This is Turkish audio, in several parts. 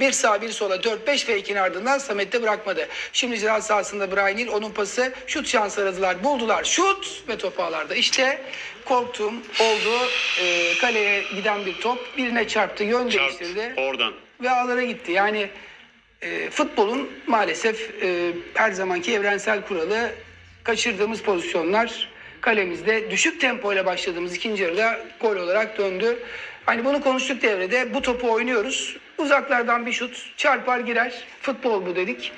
Bir sağ bir sola 4-5 fake'in ardından Samet'te bırakmadı. Şimdi ceza sahasında Brian Hill onun pası şut şansı aradılar. Buldular şut ve top ağlarda. İşte korktuğum oldu. Ee, kaleye giden bir top birine çarptı yön Çarp değiştirdi oradan. ve ağlara gitti. Yani e, futbolun maalesef e, her zamanki evrensel kuralı kaçırdığımız pozisyonlar kalemizde düşük tempoyla başladığımız ikinci yarıda gol olarak döndü. Hani bunu konuştuk devrede. Bu topu oynuyoruz. Uzaklardan bir şut çarpar girer. Futbol bu dedik.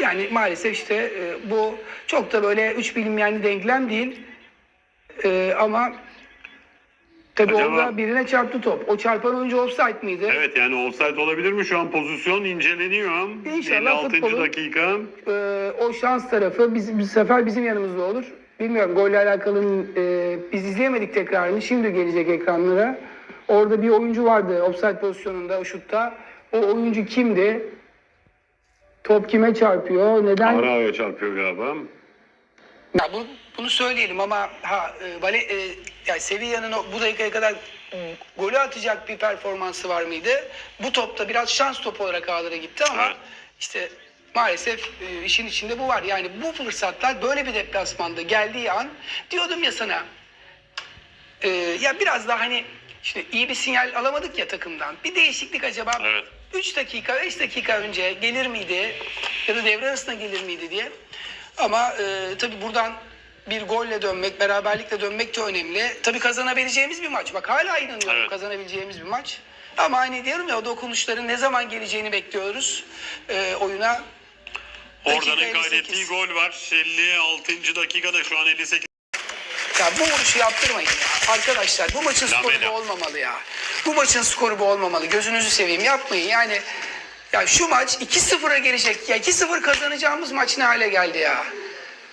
Yani maalesef işte e, bu çok da böyle üç bilinmeyenli denklem değil. E, ama tabii Acaba- orada birine çarptı top. O çarpan oyuncu offside miydi? Evet yani offside olabilir mi? Şu an pozisyon inceleniyor. İnşallah 56. futbolun- dakika. Ee, o şans tarafı biz, bu sefer bizim yanımızda olur. Bilmiyorum golle alakalı e, biz izleyemedik tekrarını. Şimdi gelecek ekranlara. Orada bir oyuncu vardı offside pozisyonunda şutta. O oyuncu kimdi? Top kime çarpıyor? Neden? Araya çarpıyor galiba. Ya bunu, bunu söyleyelim ama ha e, Vale, e, yani Sevilla'nın bu dakikaya kadar e, golü atacak bir performansı var mıydı? Bu topta biraz şans topu olarak ağlara gitti ama Evet. işte maalesef e, işin içinde bu var. Yani bu fırsatlar böyle bir deplasmanda geldiği an diyordum ya sana e, ya biraz daha hani işte iyi bir sinyal alamadık ya takımdan. Bir değişiklik acaba Evet. 3 dakika 5 dakika önce gelir miydi ya da devre arasında gelir miydi diye. Ama e, tabii buradan bir golle dönmek, beraberlikle dönmek de önemli. Tabii kazanabileceğimiz bir maç. Bak hala inanıyorum Evet. kazanabileceğimiz bir maç. Ama hani diyorum ya o dokunuşların ne zaman geleceğini bekliyoruz e, oyuna. Oradan'ın 58. kaydettiği gol var. 56. dakikada şu an 58. Ya bu vuruşu yaptırmayın ya. Arkadaşlar bu maçın skoru bu olmamalı ya. Bu maçın skoru bu olmamalı. Gözünüzü seveyim yapmayın. Yani ya şu maç 2-0'a gelecek. Ya 2-0 kazanacağımız maç ne hale geldi ya.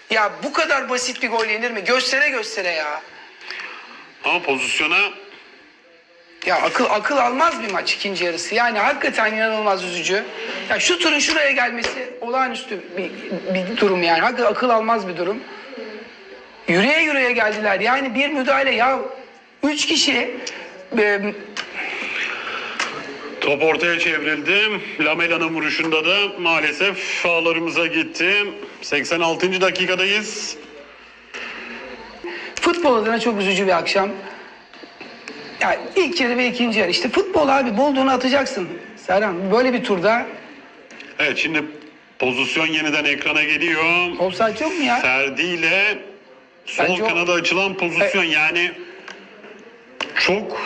Ya bu kadar basit bir gol yenir mi? Göstere göstere ya. Ama pozisyona Ya akıl akıl almaz bir maç ikinci yarısı. Yani hakikaten inanılmaz üzücü. Ya şu turun şuraya gelmesi olağanüstü bir, bir durum yani. Hakikaten akıl almaz bir durum. Yürüye yürüye geldiler. Yani bir müdahale ya üç kişi e, top ortaya çevrildi. Lamela'nın vuruşunda da maalesef ağlarımıza gitti. 86. dakikadayız. futbol adına çok üzücü bir akşam. Yani ilk yarı ve ikinci yarı. İşte futbol abi bulduğunu atacaksın. Serhan böyle bir turda Evet şimdi pozisyon yeniden ekrana geliyor. offside yok mu ya? Ferdi ile sol Bence o- kanada açılan pozisyon yani çok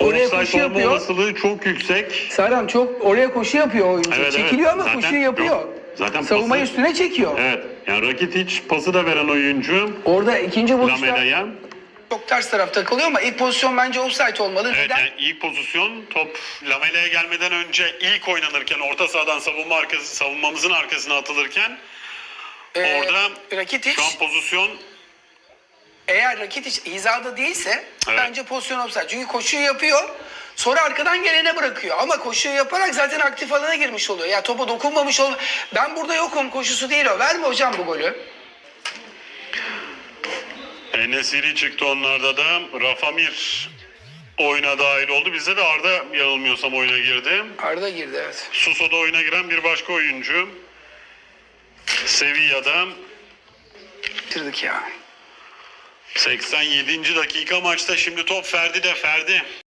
Oraya offside koşu olma yapıyor. olasılığı çok yüksek. Serhan çok oraya koşu yapıyor oyuncu. Evet, evet. Çekiliyor ama Zaten koşuyu yapıyor. yok. Zaten Savunmayı pası- üstüne çekiyor. Evet yani Rakitic pası da veren oyuncu Orada ikinci vuruşta Lamela'ya. çok ters tarafta kalıyor ama ilk pozisyon bence offside olmalı. Evet Neden? yani ilk pozisyon top Lamela'ya gelmeden önce ilk oynanırken orta sahadan savunma arkası, savunmamızın arkasına atılırken Ee, orada Rakitic şu an pozisyon eğer Rakitic hizada değilse Evet. bence pozisyon offside. Çünkü koşuyu yapıyor. Sonra arkadan gelene bırakıyor. Ama koşuyu yaparak zaten aktif alana girmiş oluyor. Ya topa dokunmamış ol. Ben burada yokum koşusu değil o. Verme hocam bu golü. Enesiri çıktı onlarda da. Rafamir oyuna dahil oldu. Bizde de Arda yanılmıyorsam oyuna girdi. Arda girdi evet. Suso'da oyuna giren bir başka oyuncu. Sevilla'da Bitirdik ya. 87. dakika maçta şimdi top Ferdi de Ferdi.